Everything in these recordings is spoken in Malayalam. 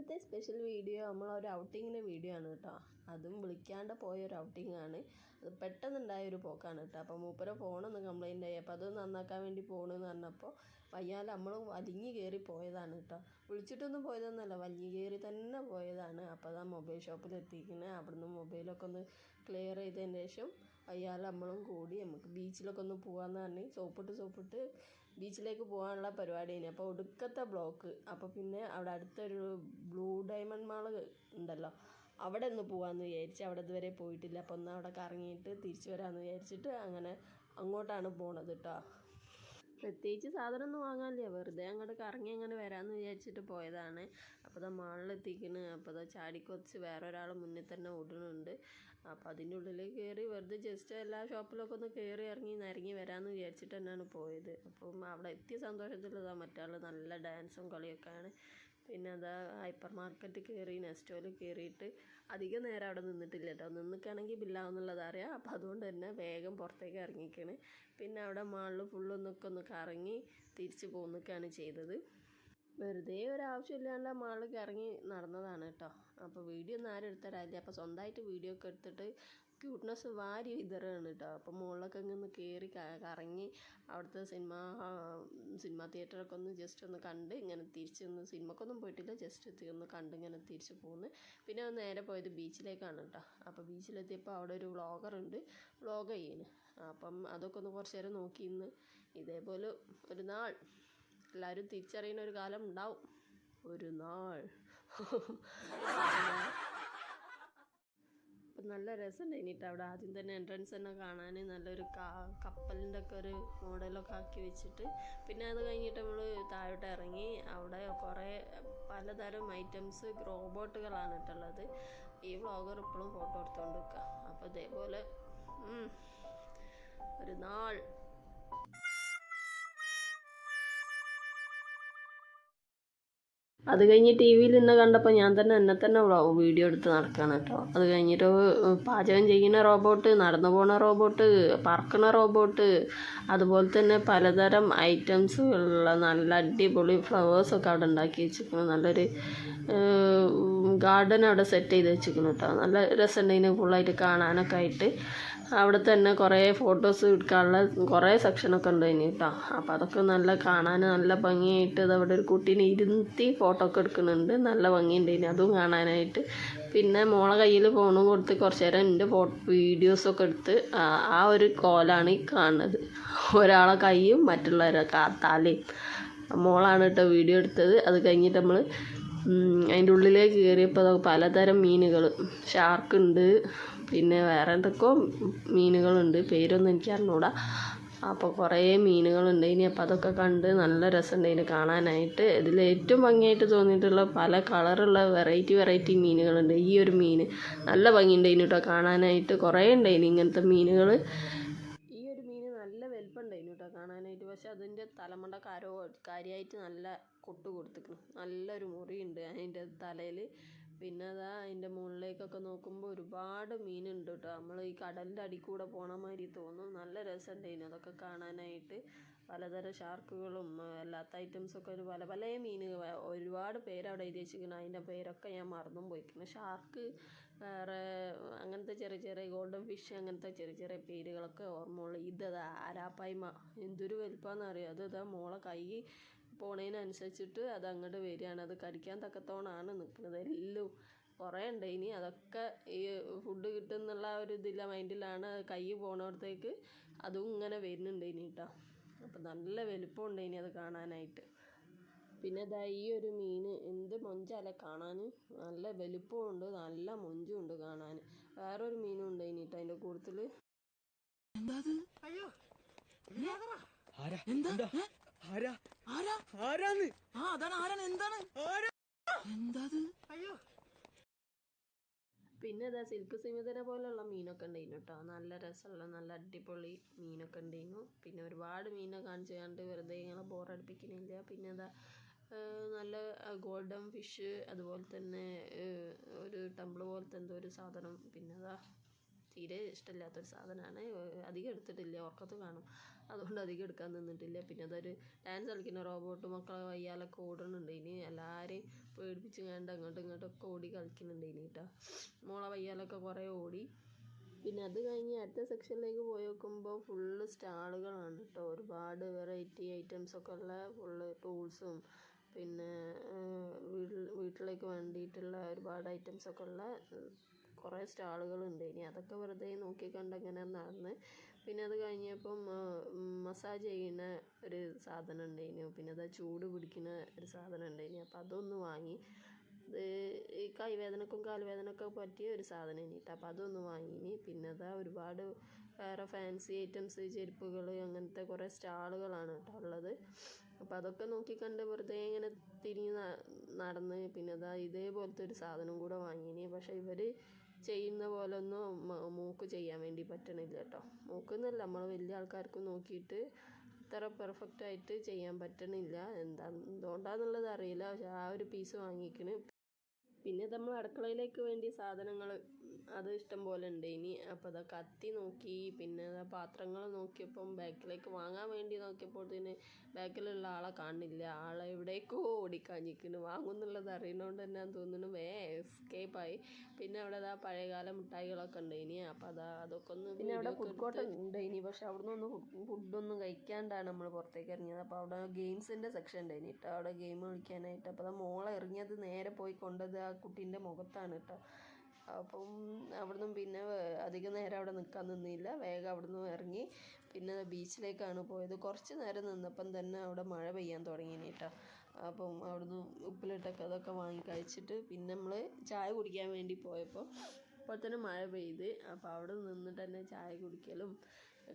ഇന്നത്തെ സ്പെഷ്യൽ വീഡിയോ നമ്മൾ ഒരു ഔട്ടിങ്ങിന്റെ വീഡിയോ ആണ് കേട്ടോ. അതും വിളിക്കാണ്ട് പോയ ഒരു ഔട്ടിംഗ് ആണ്. അത് പെട്ടെന്നുണ്ടായ ഒരു പോക്കാണ് കേട്ടോ. അപ്പോൾ മൂപ്പരെ ഫോണൊന്ന് കംപ്ലൈന്റ് ആയി. അപ്പോൾ അത് നന്നാക്കാൻ വേണ്ടി പോകണമെന്ന് പറഞ്ഞപ്പോൾ വയ്യാല നമ്മളും വലിഞ്ഞു കയറി പോയതാണ് കേട്ടോ. വിളിച്ചിട്ടൊന്നും പോയതൊന്നുമല്ല വലിഞ്ഞു കയറി തന്നെ പോയതാണ്. അപ്പോൾ അതാ മൊബൈൽ ഷോപ്പിൽ എത്തിക്കുന്നത് അവിടുന്ന് മൊബൈലൊക്കെ ഒന്ന് ക്ലിയർ ചെയ്തതിന് ശേഷം വയ്യാല നമ്മളും കൂടി നമുക്ക് ബീച്ചിലൊക്കെ ഒന്ന് പോകാമെന്ന് പറഞ്ഞ് സോപ്പിട്ട് സോപ്പിട്ട് ബീച്ചിലേക്ക് പോകാനുള്ള പരിപാടിയാണ്. അപ്പോൾ ഒടുക്കത്തെ ബ്ലോക്ക്. അപ്പോൾ പിന്നെ അവിടെ അടുത്തൊരു ബ്ലൂ ഡയമണ്ട് മാൾ ഉണ്ടല്ലോ. അവിടെ ഒന്ന് പോകാമെന്ന് വിചാരിച്ച് അവിടെ ഇതുവരെ പോയിട്ടില്ല. അപ്പോൾ ഒന്ന് അവിടെ കറങ്ങിയിട്ട് തിരിച്ചു വരാമെന്ന് വിചാരിച്ചിട്ട് അങ്ങനെ അങ്ങോട്ടാണ് പോണത് കേട്ടോ പ്രത്യേകിച്ച് സാധനം ഒന്നും വാങ്ങാനില്ല. വെറുതെ അങ്ങോട്ട് കറങ്ങി അങ്ങനെ വരാമെന്ന് വിചാരിച്ചിട്ട് പോയതാണ്. അപ്പോൾ ഇതാ മാളിലെത്തിക്കണ്. അപ്പോൾ ഇതാ ചാടിക്കൊച്ച് വേറെ ഒരാൾ മുന്നിൽ തന്നെ ഓടുന്നുണ്ട്. അപ്പോൾ അതിന്റെ ഉള്ളിൽ കയറി വെറുതെ ജസ്റ്റ് എല്ലാ ഷോപ്പിലൊക്കെ ഒന്ന് കയറി ഇറങ്ങി ഇറങ്ങി വരാമെന്ന് വിചാരിച്ചിട്ട് തന്നെയാണ് പോയത്. അപ്പം അവിടെ എത്തിയ സന്തോഷത്തിൽ ഇതാ മറ്റാൾ നല്ല ഡാൻസും കളിയൊക്കെയാണ്. പിന്നെ അതാ ഹൈപ്പർ മാർക്കറ്റ് കയറി നെസ്റ്റോയിൽ കയറിയിട്ട് അധികം നേരം അവിടെ നിന്നിട്ടില്ല കേട്ടോ നിന്നിക്കാണെങ്കിൽ ബില്ലാവുന്നുള്ളത് അറിയാം. അപ്പോൾ അതുകൊണ്ട് തന്നെ വേഗം പുറത്തേക്ക് ഇറങ്ങിക്കണ്. പിന്നെ അവിടെ മാളിൽ ഫുള്ളൊന്നൊക്കെ ഒന്ന് കറങ്ങി തിരിച്ച് പോന്നിക്കാണ് ചെയ്തത്. വെറുതെ ഒരാവശ്യമില്ലാണ്ട് മാളിൽ ഇറങ്ങി നടന്നതാണ് കേട്ടോ. അപ്പോൾ വീഡിയോ ഒന്നും ആരും എടുത്തരാനില്ല അപ്പോൾ സ്വന്തമായിട്ട് വീഡിയോ ഒക്കെ എടുത്തിട്ട് ക്യൂട്ട്നെസ് വാരി വിതറുകയാണ് കേട്ടോ. അപ്പോൾ മുകളിലൊക്കെ ഇങ്ങനെ കയറി കറങ്ങി അവിടുത്തെ സിനിമ സിനിമ തിയേറ്ററൊക്കെ ഒന്ന് ജസ്റ്റ് ഒന്ന് കണ്ട് ഇങ്ങനെ തിരിച്ച് ഒന്ന് സിനിമക്കൊന്നും പോയിട്ടില്ല. ജസ്റ്റ് ഒന്ന് കണ്ട് ഇങ്ങനെ തിരിച്ച് പോന്ന്. പിന്നെ നേരെ പോയത് ബീച്ചിലേക്കാണ് കേട്ടോ. അപ്പോൾ ബീച്ചിലെത്തിയപ്പോൾ അവിടെ ഒരു വ്ളോഗർ ഉണ്ട്. വ്ളോഗ് ചെയ്യുന്നു അപ്പം അതൊക്കെ ഒന്ന് കുറച്ച് നേരം നോക്കി ഇന്ന്. ഇതേപോലെ ഒരു നാൾ. എല്ലാവരും തിരിച്ചറിയുന്ന ഒരു കാലം ഉണ്ടാവും. ഒരു നാൾ. അപ്പം നല്ല രസമുണ്ട് ഇനിയിട്ട് അവിടെ ആദ്യം തന്നെ എൻട്രൻസ് തന്നെ കാണാൻ നല്ലൊരു കപ്പലിന്റെ ഒക്കെ ഒരു മോഡലൊക്കെ ആക്കി വെച്ചിട്ട്. പിന്നെ അത് കഴിഞ്ഞിട്ട് നമ്മൾ താഴോട്ട് ഇറങ്ങി അവിടെ കുറേ പലതരം ഐറ്റംസ് റോബോട്ടുകളാണ് ഇട്ടുള്ളത്. ഈ വ്ളോഗർ ഇപ്പോഴും ഫോട്ടോ എടുത്തുകൊണ്ട് നിൽക്കുക അപ്പോൾ ഇതേപോലെ ഒരു നാൾ. അത് കഴിഞ്ഞ് ടി വിയിൽ ഇന്ന് കണ്ടപ്പോൾ ഞാൻ തന്നെ എന്നെ തന്നെ വീഡിയോ എടുത്ത് നടക്കുകയാണ് കേട്ടോ. അത് കഴിഞ്ഞിട്ട് പാചകം ചെയ്യുന്ന റോബോട്ട് നടന്നു പോണ റോബോട്ട് പറക്കണ റോബോട്ട് അതുപോലെ തന്നെ പലതരം ഐറ്റംസ് ഉള്ള നല്ല അടിപൊളി ഫ്ലവേഴ്സൊക്കെ അവിടെ ഉണ്ടാക്കി വെച്ചിരിക്കുന്നു. നല്ലൊരു ഗാർഡൻ അവിടെ സെറ്റ് ചെയ്ത് വെച്ചിരിക്കുന്നു കേട്ടോ നല്ല രസമുണ്ട് ഫുള്ളായിട്ട് കാണാനൊക്കെ ആയിട്ട്. അവിടെ തന്നെ കുറേ ഫോട്ടോസ് എടുക്കാനുള്ള കുറേ സെക്ഷനൊക്കെ ഉണ്ട് ഇനി കേട്ടോ അപ്പോൾ അതൊക്കെ നല്ല കാണാൻ നല്ല ഭംഗിയായിട്ട് അത് അവിടെ ഒരു കുട്ടീനെ ഇരുത്തി ഫോട്ടോ ഒക്കെ എടുക്കുന്നുണ്ട്. നല്ല ഭംഗിയുണ്ട് ഇനി അതും കാണാനായിട്ട്. പിന്നെ മോളെ കയ്യിൽ ഫോണും കൊടുത്ത് കുറച്ച് നേരം എന്റെ ഫോ വീഡിയോസൊക്കെ എടുത്ത് ആ ഒരു കോലാണ് ഈ കാണുന്നത്. ഒരാളെ കൈയും മറ്റുള്ളവരെ കാത്താലേ മോളാണ് കേട്ടോ വീഡിയോ എടുത്തത്. അത് കഴിഞ്ഞിട്ട് നമ്മൾ അതിന്റെ ഉള്ളിലേക്ക് കയറിയപ്പോൾ പലതരം മീനുകൾ ഷാർക്ക് ഉണ്ട് പിന്നെ വേറെ എന്തൊക്കെയോ മീനുകളുണ്ട്. പേരൊന്നും എനിക്ക് അറിഞ്ഞൂടാ അപ്പോൾ കുറേ മീനുകളുണ്ട്. ഇനി അപ്പോൾ അതൊക്കെ കണ്ട് നല്ല രസമുണ്ടായിന് കാണാനായിട്ട്. ഇതിൽ ഏറ്റവും ഭംഗിയായിട്ട് തോന്നിയിട്ടുള്ള പല കളറുള്ള വെറൈറ്റി വെറൈറ്റി മീനുകളുണ്ട്. ഈ ഒരു മീൻ നല്ല ഭംഗിയുണ്ട് ഭംഗിയുണ്ടായിന് കേട്ടോ കാണാനായിട്ട്. കുറേ ഉണ്ടായിന് ഇങ്ങനത്തെ മീനുകൾ ഈ ഒരു മീൻ നല്ല വലിപ്പമുണ്ടായിന് കേട്ടോ കാണാനായിട്ട് പക്ഷെ അതിന്റെ തലമണ്ട കരോ കാര്യമായിട്ട് നല്ല കൊട്ട് കൊടുത്തിരിക്കുന്നു നല്ലൊരു മുറിയുണ്ട് അതിന്റെ തലയിൽ പിന്നെ അതാ അതിന്റെ മുകളിലേക്കൊക്കെ നോക്കുമ്പോൾ ഒരുപാട് മീനുണ്ട് കേട്ടോ നമ്മൾ ഈ കടലിന്റെ അടി കൂടെ പോണ മാതിരി തോന്നും. നല്ല രസമുണ്ടായിരുന്നു അതൊക്കെ കാണാനായിട്ട്. പലതരം ഷാർക്കുകളും അല്ലാത്ത ഐറ്റംസൊക്കെ ഒരു പല പല മീനുകൾ ഒരുപാട് പേര് അവിടെ എഴുതി വെച്ചിരിക്കണം അതിന്റെ പേരൊക്കെ ഞാൻ മറന്നും പോയിക്കുന്നു ഷാർക്ക് വേറെ അങ്ങനത്തെ ചെറിയ ചെറിയ ഗോൾഡൻ ഫിഷ് അങ്ങനത്തെ ചെറിയ ചെറിയ പേരുകളൊക്കെ ഓർമ്മയുള്ളൂ ഇതാ ആരാപ്പായ്മ. എന്തൊരു വലിപ്പമാണെന്ന് അറിയാം അത് ഇതാ മോളെ കൈ പോണതിനനുസരിച്ചിട്ട് അത് അങ്ങോട്ട് വരികയാണ് അത് കടിക്കാൻ തക്കത്തോണാണ് നിൽക്കുന്നത് എല്ലാം കുറേ ഉണ്ട് ഇനി. അതൊക്കെ ഈ ഫുഡ് കിട്ടുന്നുള്ള ഒരു ഇതില്ല മൈൻഡിലാണ് കൈ പോണോടത്തേക്ക് അതും ഇങ്ങനെ വരുന്നുണ്ട് ഇനി കേട്ടോ അപ്പം നല്ല വലുപ്പമുണ്ട് ഇനി അത് കാണാനായിട്ട്. പിന്നെ ഇതാ ഈ ഒരു മീൻ എന്ത് മൊഞ്ചാലേ കാണാൻ നല്ല വലുപ്പമുണ്ട് നല്ല മൊഞ്ചും ഉണ്ട് കാണാൻ വേറൊരു മീനും ഉണ്ട് ഇനി കേട്ടോ അതിന്റെ കൂടുതൽ എന്താ ആരാ? ആരാ? ആരാ ആരാന്ന്? ആ അതാണ് ആരാണ്? എന്താണ്? ആരാ? എന്താ അയ്യോ. പിന്നെ ഇതാ സിൽക്ക് സിമിതനെ പോലുള്ള മീനൊക്കെ ഉണ്ടായിരുന്നു കേട്ടോ നല്ല രസമുള്ള നല്ല അടിപൊളി മീനൊക്കെ ഉണ്ടായിരുന്നു പിന്നെ ഒരുപാട് മീനെ കാണിച്ചു കണ്ട് വെറുതെ ഇങ്ങനെ ബോറടിപ്പിക്കുന്നില്ല പിന്നെ ഇതാ നല്ല ഗോൾഡൻ ഫിഷ് അതുപോലെ തന്നെ ഒരു ടംബിൾ പോലത്തെ എന്തോ ഒരു സാധനം. പിന്നെ അതാ തീരെ ഇഷ്ടമില്ലാത്തൊരു സാധനമാണ്. അധികം എടുത്തിട്ടില്ല. ഉറക്കത്ത് കാണും. അതുകൊണ്ട് അധികം എടുക്കാൻ നിന്നിട്ടില്ല. പിന്നെ അതൊരു ഡാൻസ് കളിക്കുന്ന റോബോട്ട് മക്കളെ വയ്യാലൊക്കെ ഓടുന്നുണ്ട്. ഇനി എല്ലാവരെയും പേടിപ്പിച്ച് കണ്ട് അങ്ങോട്ടും ഇങ്ങോട്ടൊക്കെ ഓടി കളിക്കുന്നുണ്ട് ഇനി കേട്ടോ മോളെ വയ്യാലൊക്കെ കുറേ ഓടി. പിന്നെ അത് കഴിഞ്ഞ് അടുത്ത സെക്ഷനിലേക്ക് പോയി നോക്കുമ്പോൾ ഫുള്ള് സ്റ്റാളുകളാണ് കേട്ടോ ഒരുപാട് വെറൈറ്റി ഐറ്റംസൊക്കെ ഉള്ള ഫുള്ള് ടൂൾസും പിന്നെ വീട്ടിലേക്ക് വേണ്ടിയിട്ടുള്ള ഒരുപാട് ഐറ്റംസൊക്കെ ഉള്ള കുറേ സ്റ്റാളുകളുണ്ട്. ഇനി അതൊക്കെ വെറുതെ നോക്കി കണ്ട് അങ്ങനെ നടന്ന്. പിന്നെ അത് കഴിഞ്ഞപ്പം മസാജ് ചെയ്യുന്ന ഒരു സാധനം ഉണ്ടായിനു പിന്നെ അത് ചൂട് പിടിക്കുന്ന ഒരു സാധനം ഉണ്ടായിനി അപ്പോൾ അതൊന്ന് വാങ്ങി. അത് ഈ കൈവേദനക്കും കാൽവേദനക്കും പറ്റിയ ഒരു സാധനം ഇനിയിട്ട് അപ്പോൾ അതൊന്ന് വാങ്ങിനി പിന്നെ അതാ ഒരുപാട് വേറെ ഫാൻസി ഐറ്റംസ് ചെരുപ്പുകൾ അങ്ങനത്തെ കുറേ സ്റ്റാളുകളാണ് കേട്ടോ ഉള്ളത്. അപ്പോൾ അതൊക്കെ നോക്കിക്കണ്ട് വെറുതെ ഇങ്ങനെ തിരിഞ്ഞ് നടന്ന്. പിന്നെ അതാ ഇതേപോലത്തെ ഒരു സാധനം കൂടെ വാങ്ങിനി പക്ഷേ ഇവർ ചെയ്യുന്ന പോലെ ഒന്നും മ- മൂക്ക് ചെയ്യാൻ വേണ്ടി പറ്റണില്ല കേട്ടോ. മൂക്കെന്നല്ല നമ്മൾ വലിയ ആൾക്കാർക്ക് നോക്കിയിട്ട് അത്ര പെർഫെക്റ്റ് ആയിട്ട് ചെയ്യാൻ പറ്റണില്ല. എന്താ എന്തുകൊണ്ടാന്നുള്ളത് അറിയില്ല. പക്ഷെ ആ ഒരു പീസ് വാങ്ങിക്കണ്. പിന്നെ നമ്മൾ അടുക്കളയിലേക്ക് വേണ്ടി സാധനങ്ങൾ അത് ഇഷ്ടം പോലെ ഉണ്ട്. ഇനി അപ്പോൾ അതാ കത്തി നോക്കി പിന്നെ അതാ പാത്രങ്ങൾ നോക്കിയപ്പം ബാക്കിലേക്ക് വാങ്ങാൻ വേണ്ടി നോക്കിയപ്പോൾ നോക്കിയപ്പോഴത്തേന് ബാക്കിലുള്ള ആളെ കാണില്ല. ആളെ എവിടേക്കോ ഓടിക്കാഞ്ഞിക്കുന്നു വാങ്ങുന്നുള്ളത് അറിയുന്നതുകൊണ്ട് തന്നെ തോന്നുന്നു വേ എസ്കേപ്പ് ആയി. പിന്നെ അവിടെ അതാ പഴയകാല മിഠായികളൊക്കെ ഉണ്ട് ഇനി. അപ്പോൾ അതാ അതൊക്കെ ഒന്ന് പിന്നെ അവിടെ ഫുഡ് കോർട്ട് ഉണ്ട് ഇനി. പക്ഷെ അവിടെ നിന്ന് ഫുഡൊന്നും കഴിക്കാണ്ടാണ് നമ്മൾ പുറത്തേക്ക് ഇറങ്ങിയത്. അപ്പോൾ അവിടെ ഗെയിംസിന്റെ സെക്ഷൻ ഉണ്ട് ഇനി. അവിടെ ഗെയിം കളിക്കാനായിട്ട്. അപ്പോൾ അത് മോളെ എറിഞ്ഞത് നേരെ പോയി കൊണ്ടത് ആ കുട്ടീന്റെ മുഖത്താണ് കേട്ടോ അപ്പം അവിടുന്ന് പിന്നെ അധിക അധികം നേരം അവിടെ നിൽക്കാൻ നിന്നില്ല. വേഗം അവിടുന്ന് ഇറങ്ങി പിന്നെ ബീച്ചിലേക്കാണ് പോയത്. കുറച്ച് നേരം നിന്നപ്പം തന്നെ അവിടെ മഴ പെയ്യാൻ തുടങ്ങി കേട്ടോ അപ്പം അവിടുന്ന് ഉപ്പിലിട്ടൊക്കെ അതൊക്കെ വാങ്ങി കഴിച്ചിട്ട് പിന്നെ നമ്മൾ ചായ കുടിക്കാൻ വേണ്ടി പോയപ്പോൾ അപ്പോൾ തന്നെ മഴ പെയ്ത്. അപ്പോൾ അവിടെ നിന്നിട്ട് തന്നെ ചായ കുടിക്കലും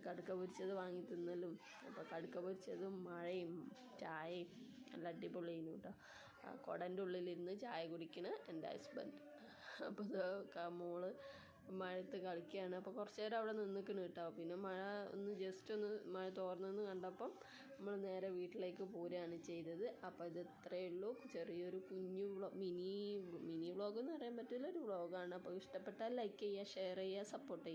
കടുക്ക പൊരിച്ചത് വാങ്ങി തിന്നലും അപ്പോൾ കടുക്ക പൊരിച്ചതും മഴയും ചായയും നല്ല അടിപൊളിയായിരുന്നു കേട്ടോ ആ കുടന്റെ ഉള്ളിലിരുന്ന് ചായ കുടിക്കണ എന്റെ ഹസ്ബൻഡ് അപ്പോൾ ഇത് മോൾ മഴത്ത് കളിക്കുകയാണ് അപ്പോൾ കുറച്ച് നേരം അവിടെ നിന്നിക്കണ് കേട്ടോ. പിന്നെ മഴ ഒന്ന് ജസ്റ്റ് ഒന്ന് മഴ തോർന്നെന്ന് കണ്ടപ്പം നമ്മൾ നേരെ വീട്ടിലേക്ക് പോരുകയാണ് ചെയ്തത്. അപ്പോൾ ഇത് ഇത്രയേ ഉള്ളൂ. ചെറിയൊരു കുഞ്ഞു വ്ളോ മിനി മിനി വ്ളോഗ് എന്ന് പറയാൻ പറ്റില്ല. ഒരു വ്ളോഗാണ്. അപ്പോൾ ഇഷ്ടപ്പെട്ടാൽ ലൈക്ക് ചെയ്യുക ഷെയർ ചെയ്യുക സപ്പോർട്ട് ചെയ്യുക.